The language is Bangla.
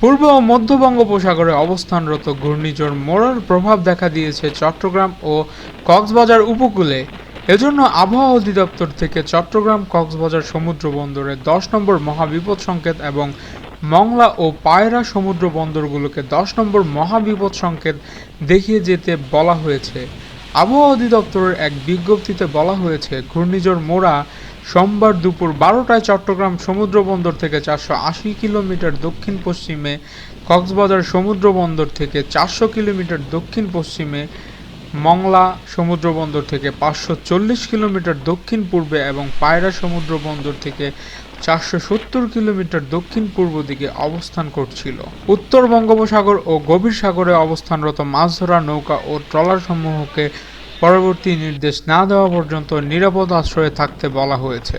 পূর্ব ও মধ্য বঙ্গোপসাগরে অবস্থানরত ঘূর্ণিঝড় মোড়ার প্রভাব দেখা দিয়েছে চট্টগ্রাম ও কক্সবাজার উপকূলে। এজন্য আবহাওয়া অধিদপ্তর থেকে চট্টগ্রাম কক্সবাজার সমুদ্র বন্দরে দশ নম্বর মহাবিপদ সংকেত এবং মংলা ও পায়রা সমুদ্র বন্দরগুলোকে দশ নম্বর মহাবিপদ সংকেত দেখিয়ে যেতে বলা হয়েছে। আবহাওয়া অধিদপ্তরের এক বিজ্ঞপ্তিতে বলা হয়েছে, ঘূর্ণিঝড় মোড়া সোমবার দুপুর বারোটায় চট্টগ্রাম সমুদ্র বন্দর থেকে চারশো আশি কিলোমিটার দক্ষিণ পশ্চিমে, কক্সবাজার সমুদ্র বন্দর থেকে চারশো কিলোমিটার দক্ষিণ পশ্চিমে মংলা সমুদ্র বন্দর থেকে পাঁচশো চল্লিশ কিলোমিটার দক্ষিণ পূর্বে এবং পায়রা সমুদ্র বন্দর থেকে চারশো সত্তর কিলোমিটার দক্ষিণ পূর্ব দিকে অবস্থান করছিল। উত্তর বঙ্গোপসাগর ও গভীর সাগরে অবস্থানরত মাছ ধরা নৌকা ও ট্রলারসমূহকে পরবর্তী নির্দেশ না দেওয়া পর্যন্ত নিরাপদ আশ্রয়ে থাকতে বলা হয়েছে।